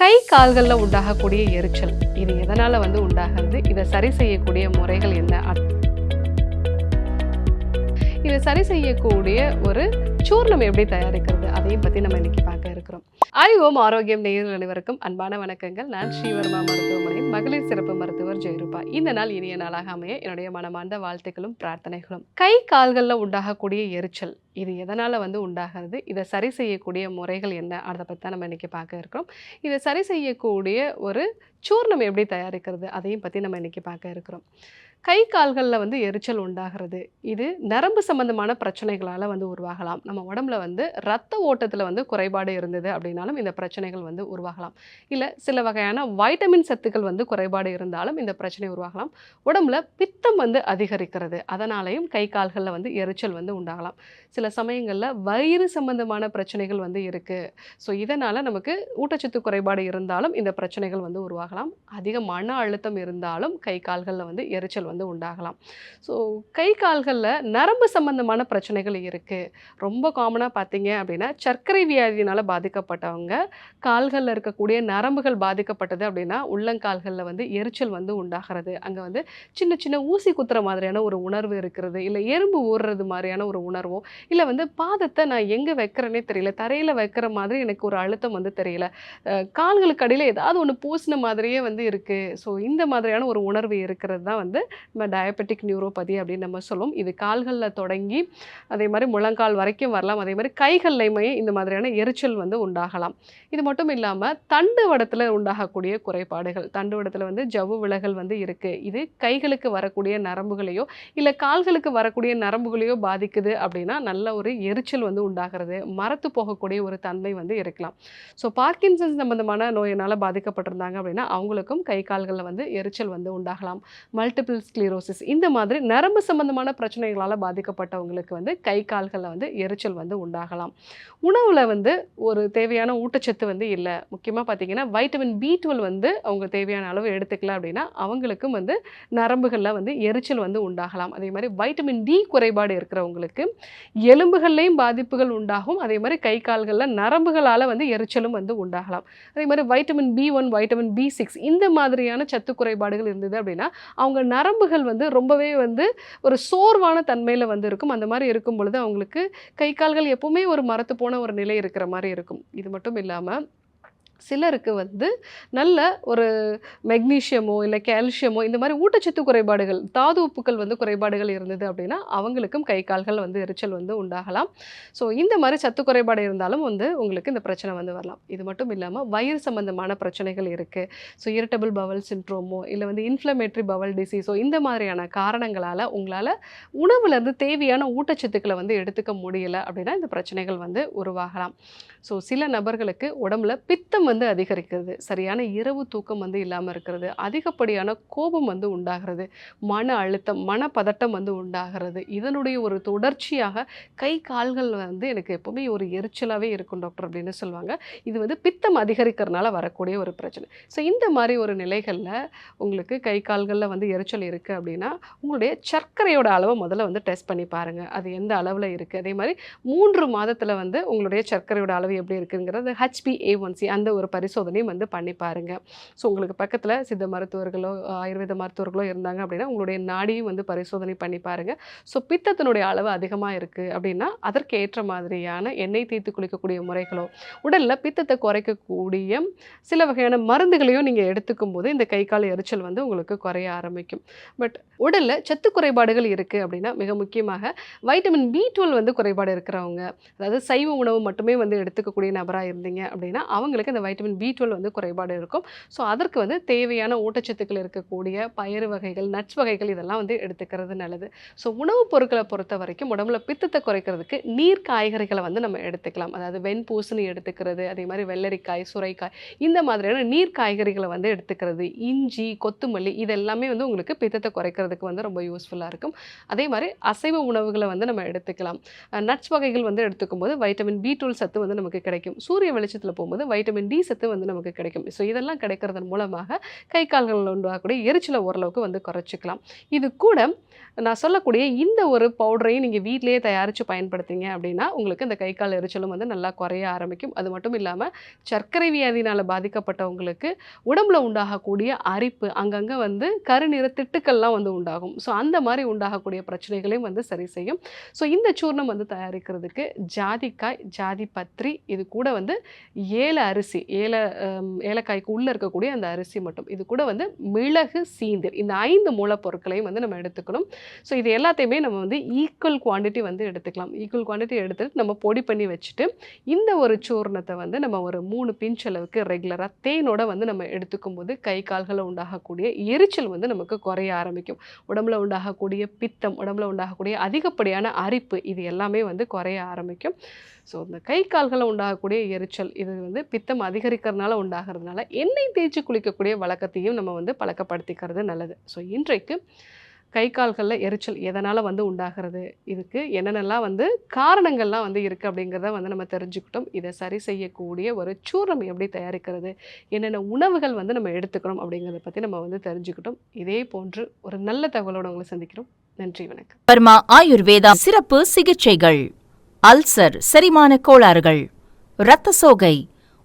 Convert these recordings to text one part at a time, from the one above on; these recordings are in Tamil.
கை கால்களில் உண்டாகக்கூடிய எரிச்சல். இது எதனால் வந்து உண்டாகிறது? இதை சரி செய்யக்கூடிய முறைகள் என்ன? இதை சரி செய்யக்கூடிய ஒரு சூர்ணம் எப்படி தயாரிக்கிறது அதையும் பற்றி நம்ம இன்னைக்கு பார்க்க இருக்கிறோம். அறிவோம் ஆரோக்கியம் நேயர்கள் அனைவருக்கும் அன்பான வணக்கங்கள். நான் ஸ்ரீவர்மா மருத்துவமனையின் மகளிர் சிறப்பு மருத்துவர் ஜெயரூபா. இந்த நாள் இனிய நாளாக அமைய என்னுடைய மனமார்ந்த வாழ்த்துக்களும் பிரார்த்தனைகளும். கை கால்களில் உண்டாகக்கூடிய எரிச்சல் இது எதனால் வந்து உண்டாகிறது? இதை சரி செய்யக்கூடிய முறைகள் என்ன? அதை பற்றி தான் நம்ம இன்னைக்கு பார்க்க இருக்கிறோம். இதை சரி செய்யக்கூடிய ஒரு சூர்ணம் எப்படி தயாரிக்கிறது? அதையும் பற்றி நம்ம இன்றைக்கி பார்க்க இருக்கிறோம். கை கால்களில் வந்து எரிச்சல் உண்டாகிறது. இது நரம்பு சம்பந்தமான பிரச்சனைகளால் வந்து உருவாகலாம். நம்ம உடம்புல வந்து ரத்த ஓட்டத்தில் வந்து குறைபாடு இருந்தது அப்படின்னாலும் இந்த பிரச்சனைகள் வந்து உருவாகலாம். இல்லை சில வகையான வைட்டமின் சத்துக்கள் வந்து குறைபாடு இருந்தாலும் இந்த பிரச்சனை உருவாகலாம். உடம்புல பித்தம் வந்து அதிகரிக்கிறது. அதனாலேயும் கை கால்களில் வந்து எரிச்சல் வந்து உண்டாகலாம். சில சமயங்களில் வயிறு சம்பந்தமான பிரச்சனைகள் வந்து இருக்குது ஸோ இதனால் நமக்கு ஊட்டச்சத்து குறைபாடு இருந்தாலும் இந்த பிரச்சனைகள் வந்து உருவாகலாம். அதிக மன அழுத்தம் இருந்தாலும் கை கால்களில் வந்து எரிச்சல் வந்து உண்டாகலாம். ஸோ கை கால்களில் நரம்பு சம்பந்தமான பிரச்சனைகள் இருக்குது ரொம்ப காமனாக பார்த்தீங்க அப்படின்னா சர்க்கரை வியாதியினால் பாதிக்கப்பட்டவங்க கால்களில் இருக்கக்கூடிய நரம்புகள் பாதிக்கப்பட்டது அப்படின்னா உள்ளங்கால்களில் வந்து எரிச்சல் வந்து உண்டாகிறது. அங்கே வந்து சின்ன சின்ன ஊசி குத்துற மாதிரியான ஒரு உணர்வு இருக்கிறது. இல்லை எறும்பு ஊறுறது மாதிரியான ஒரு உணர்வோ இல்லை வந்து பாதத்தை நான் எங்கே வைக்கிறேனே தெரியல தரையில் வைக்கிற மாதிரி எனக்கு ஒரு அழுத்தம் வந்து தெரியல. கால்களுக்கு அடியில் ஏதாவது ஒன்று பூசின மாதிரியே வந்து இருக்குது ஸோ இந்த மாதிரியான ஒரு உணர்வு இருக்கிறது தான் வந்து நம்ம டயபெட்டிக் நியூரோபதி அப்படின்னு நம்ம சொல்லுவோம். இது கால்களில் தொடங்கி அதே மாதிரி முழங்கால் வரைக்கும் வரலாம். அதே மாதிரி கைகள்லையுமே இந்த மாதிரியான எரிச்சல் வந்து உண்டாகலாம். இது மட்டும் இல்லாமல் தண்டு வடத்தில் உண்டாகக்கூடிய குறைபாடுகள் தண்டு வடத்தில் வந்து ஜவ்வு விலகல் வந்து இருக்குது இது கைகளுக்கு வரக்கூடிய நரம்புகளையோ இல்லை கால்களுக்கு வரக்கூடிய நரம்புகளையோ பாதிக்குது அப்படின்னா நல்ல ஒரு எரிச்சல் வந்து உண்டாகிறது. மரத்து போகக்கூடிய ஒரு தன்மை வந்து இருக்கலாம். ஸோ பார்க்கின்சன்ஸ் சம்பந்தமான நோயினால் பாதிக்கப்பட்டிருந்தாங்க அப்படின்னா அவங்களுக்கும் கை கால்களில் வந்து எரிச்சல் வந்து உண்டாகலாம். Multiple sclerosis. இந்த மாதிரி நரம்பு சம்பந்தமான பிரச்சனைகளால் பாதிக்கப்பட்டவங்களுக்கு வந்து கை கால்களில் வந்து எரிச்சல் வந்து உண்டாகலாம். உணவில் வந்து ஒரு தேவையான ஊட்டச்சத்து வந்து இல்லை. முக்கியமாக பார்த்தீங்கன்னா வைட்டமின் பி டுவெல் வந்து அவங்க தேவையான அளவு எடுத்துக்கல அப்படின்னா அவங்களுக்கும் வந்து நரம்புகளில் வந்து எரிச்சல் வந்து உண்டாகலாம். அதே மாதிரி வைட்டமின் டி குறைபாடு இருக்கிறவங்களுக்கு எலும்புகள்லேயும் பாதிப்புகள் உண்டாகும். அதே மாதிரி கை கால்களில் நரம்புகளால் வந்து எரிச்சலும் வந்து உண்டாகலாம். அதே மாதிரி vitamin B one vitamin B six இந்த மாதிரியான சத்து குறைபாடுகள் இருந்தது அப்படின்னா அவங்க நரம்பு நரம்புகள் வந்து ரொம்பவே வந்து ஒரு சோர்வான தன்மையில் வந்து இருக்கும் அந்த மாதிரி இருக்கும் பொழுது அவங்களுக்கு கை கால்கள் எப்போவுமே ஒரு மரத்து போன ஒரு நிலை இருக்கிற மாதிரி இருக்கும். இது மட்டும் இல்லாமல் சிலருக்கு வந்து நல்ல ஒரு மெக்னீஷியமோ இல்லை கால்சியமோ இந்த மாதிரி ஊட்டச்சத்து குறைபாடுகள் தாது உப்புக்கள் வந்து குறைபாடுகள் இருந்தது அப்படின்னா அவங்களுக்கும் கை கால்கள் வந்து எரிச்சல் வந்து உண்டாகலாம். ஸோ இந்த மாதிரி சத்து குறைபாடு இருந்தாலும் வந்து உங்களுக்கு இந்த பிரச்சனை வந்து வரலாம். இது மட்டும் இல்லாமல் வயிறு சம்பந்தமான பிரச்சனைகள் இருக்குது ஸோ இரிட்டபிள் பவல் சின்ட்ரோமோ இல்லை வந்து இன்ஃப்ளமேட்ரி பவல் டிசீஸோ இந்த மாதிரியான காரணங்களால் உங்களால் உணவுலேருந்து தேவையான ஊட்டச்சத்துக்களை வந்து எடுத்துக்க முடியலை அப்படின்னா இந்த பிரச்சனைகள் வந்து உருவாகலாம். ஸோ சில நபர்களுக்கு உடம்புல பித்தம் வந்து அதிகரிக்கிறது. சரியான இரவு தூக்கம் வந்து இல்லாமல் இருக்கிறது. அதிகப்படியான கோபம் வந்து உண்டாகிறது. மன அழுத்தம் மனப்பதட்டம் வந்து உண்டாகிறது. இதனுடைய ஒரு தொடர்ச்சியாக கை கால்கள் வந்து எனக்கு எப்பவுமே ஒரு எரிச்சலாகவே இருக்கும் டாக்டர் அப்படின்னு சொல்லுவாங்க. இது வந்து பித்தம் அதிகரிக்கிறதுனால வரக்கூடிய ஒரு பிரச்சனை. ஸோ இந்த மாதிரி ஒரு நிலைகளில் உங்களுக்கு கை கால்களில் வந்து எரிச்சல் இருக்குது அப்படின்னா உங்களுடைய சர்க்கரையோட அளவை முதல்ல வந்து டெஸ்ட் பண்ணி பாருங்கள் அது எந்த அளவில் இருக்குது அதே மாதிரி மூன்று மாதத்தில் வந்து உங்களுடைய சர்க்கரையோட அளவு எப்படி இருக்குங்கிறது ஹச்பி ஏ அந்த ஒரு ஒரு பரிசோதனையும் வந்து பண்ணி பாருங்க. ஸோ உங்களுக்கு பக்கத்தில் சித்த மருத்துவர்களோ ஆயுர்வேத மருத்துவர்களோ இருந்தாங்க அப்படின்னா உங்களுடைய நாடியும் வந்து பரிசோதனை பண்ணி பாருங்க. ஸோ பித்தத்தினுடைய அளவு அதிகமாக இருக்குது அப்படின்னா அதற்கு ஏற்ற மாதிரியான எண்ணெய் தீர்த்து குளிக்கக்கூடிய முறைகளோ உடலில் பித்தத்தை குறைக்கக்கூடிய சில வகையான மருந்துகளையும் நீங்கள் எடுத்துக்கும் போது இந்த கை கால் எரிச்சல் வந்து உங்களுக்கு குறைய ஆரம்பிக்கும். பட் உடலில் சத்து குறைபாடுகள் இருக்குது அப்படின்னா மிக முக்கியமாக வைட்டமின் பி டுவெல் வந்து குறைபாடு இருக்கிறவங்க அதாவது சைவ உணவு மட்டுமே வந்து எடுத்துக்கக்கூடிய நபராக இருந்தீங்க அப்படின்னா அவங்களுக்கு இந்த வைட்டமின் பி டுவெல் வந்து குறைபாடு இருக்கும். ஸோ அதற்கு வந்து தேவையான ஊட்டச்சத்துக்கள் இருக்கக்கூடிய பயறு வகைகள் நட்ஸ் வகைகள் இதெல்லாம் வந்து எடுத்துக்கிறது நல்லது. ஸோ உணவுப் பொருட்களை பொறுத்த வரைக்கும் உடம்புல பித்தத்தை குறைக்கிறதுக்கு நீர் காய்கறிகளை வந்து நம்ம எடுத்துக்கலாம். அதாவது வெண்பூசணி எடுத்துக்கிறது அதே மாதிரி வெள்ளரிக்காய் சுரைக்காய் இந்த மாதிரியான நீர் காய்கறிகளை வந்து எடுத்துக்கிறது. இஞ்சி கொத்துமல்லி இதெல்லாமே வந்து உங்களுக்கு பித்தத்தை குறைக்கிறதுக்கு வந்து ரொம்ப யூஸ்ஃபுல்லாக இருக்கும். அதே மாதிரி அசைவ உணவுகளை வந்து நம்ம எடுத்துக்கலாம். நட்ஸ் வகைகள் வந்து எடுத்துக்கும் போது வைட்டமின் பி டுவெல் சத்து வந்து நமக்கு கிடைக்கும். சூரிய வெளிச்சத்தில் போகும்போது வைட்டமின் டி சத்து வந்து நமக்கு கிடைக்கும். ஸோ இதெல்லாம் கிடைக்கிறதன் மூலமாக கை கால்களில் உண்டாகக்கூடிய எரிச்சலை ஓரளவுக்கு வந்து குறைச்சிக்கலாம். இது கூட நான் சொல்லக்கூடிய இந்த ஒரு பவுடரையும் நீங்கள் வீட்டிலேயே தயாரித்து பயன்படுத்திங்க அப்படின்னா உங்களுக்கு இந்த கை கால் எரிச்சலும் வந்து நல்லா குறைய ஆரம்பிக்கும். அது மட்டும் இல்லாமல் சர்க்கரை வியாதினால் பாதிக்கப்பட்டவங்களுக்கு உடம்புல உண்டாகக்கூடிய அரிப்பு அங்கங்கே வந்து கருநிற திட்டுக்கள்லாம் வந்து உண்டாகும். ஸோ அந்த மாதிரி உண்டாகக்கூடிய பிரச்சனைகளையும் வந்து சரி செய்யும். ஸோ இந்த சூர்ணம் வந்து தயாரிக்கிறதுக்கு ஜாதிக்காய் ஜாதி பத்திரி இது கூட வந்து ஏல அரிசி ஏல ஏலக்காய்க்கு உள்ளே இருக்கக்கூடிய அந்த அரிசி மட்டும். இது கூட வந்து மிளகு சீந்தல். இந்த ஐந்து மூலப்பொருட்களையும் வந்து நம்ம எடுத்துக்கணும். ஸோ இது எல்லாத்தையுமே நம்ம வந்து ஈக்குவல் குவாண்டிட்டி வந்து எடுத்துக்கலாம். ஈக்குவல் குவான்டிட்டி எடுத்துட்டு நம்ம பொடி பண்ணி வச்சுட்டு இந்த ஒரு சூர்ணத்தை வந்து நம்ம ஒரு மூணு பிஞ்ச் அளவுக்கு ரெகுலராக தேனோட வந்து நம்ம எடுத்துக்கும் போது கை கால்களில் உண்டாகக்கூடிய எரிச்சல் வந்து நமக்கு குறைய ஆரம்பிக்கும். உடம்புல உண்டாகக்கூடிய பித்தம் உடம்புல உண்டாகக்கூடிய அதிகப்படியான அரிப்பு இது எல்லாமே வந்து குறைய ஆரம்பிக்கும். ஸோ இந்த கை கால்களை உண்டாகக்கூடிய எரிச்சல் இது வந்து பித்தம் அதிகரிக்கிறதுனால உண்டாகிறதுனால எண்ணெய் தேய்ச்சி குளிக்கக்கூடிய வழக்கத்தையும் நம்ம வந்து பழக்கப்படுத்திக்கிறது நல்லது. ஸோ இன்றைக்கு கை கால்களில் எரிச்சல் எதனால் வந்து உண்டாகிறது? இதுக்கு என்னென்னலாம் வந்து காரணங்கள்லாம் வந்து இருக்குது அப்படிங்கிறத வந்து நம்ம தெரிஞ்சுக்கிட்டோம். இதை சரி செய்யக்கூடிய ஒரு சூர்ணம் எப்படி தயாரிக்கிறது? என்னென்ன உணவுகள் வந்து நம்ம எடுத்துக்கணும் அப்படிங்கிறத பற்றி நம்ம வந்து தெரிஞ்சுக்கிட்டோம். இதே போன்று ஒரு நல்ல தகவலோடு உங்களை சந்திக்கிறோம். நன்றி வணக்கம். பர்மா ஆயுர்வேதா சிறப்பு சிகிச்சைகள் அல்சர் செரிமான கோளாறுகள் இரத்த சோகை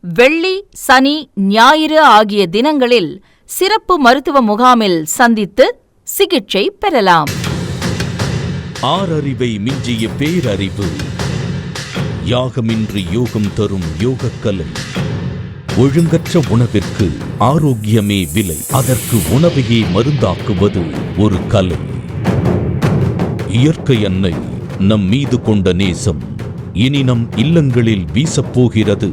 வெள்ளி சனி ஞாயிறு ஆகிய தினங்களில் சிறப்பு மருத்துவ முகாமில் சந்தித்து சிகிச்சை பெறலாம். ஆறறிவை மிஞ்சிய பேரறிவு. யாகமின்றி யோகம் தரும் யோகக்கலை. ஒழுங்கற்ற உணவிற்கு ஆரோக்கியமே விலை. அதற்கு உணவையே மருந்தாக்குவது ஒரு கலை. இயற்கை அன்னை நம் மீது கொண்ட நேசம். இனி நம் இல்லங்களில் வீசப்போகிறது.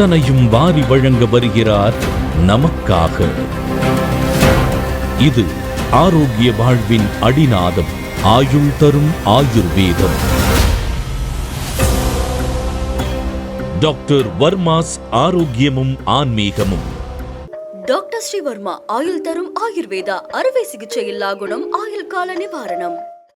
அத்தனையும் வாரி வழங்க வருகிறார் நமக்காக. இது ஆரோக்கிய வாழ்வின் அடிநாதம் ஆயுள் தரும் ஆயுர்வேதம். டாக்டர் வர்மாஸ் ஆரோக்கியமும் ஆன்மீகமும். டாக்டர் ஸ்ரீவர்மா ஆயுள் தரும் ஆயுர்வேதா அறுவை சிகிச்சை இல்லா குணம் ஆயுள் கால நிவாரணம்.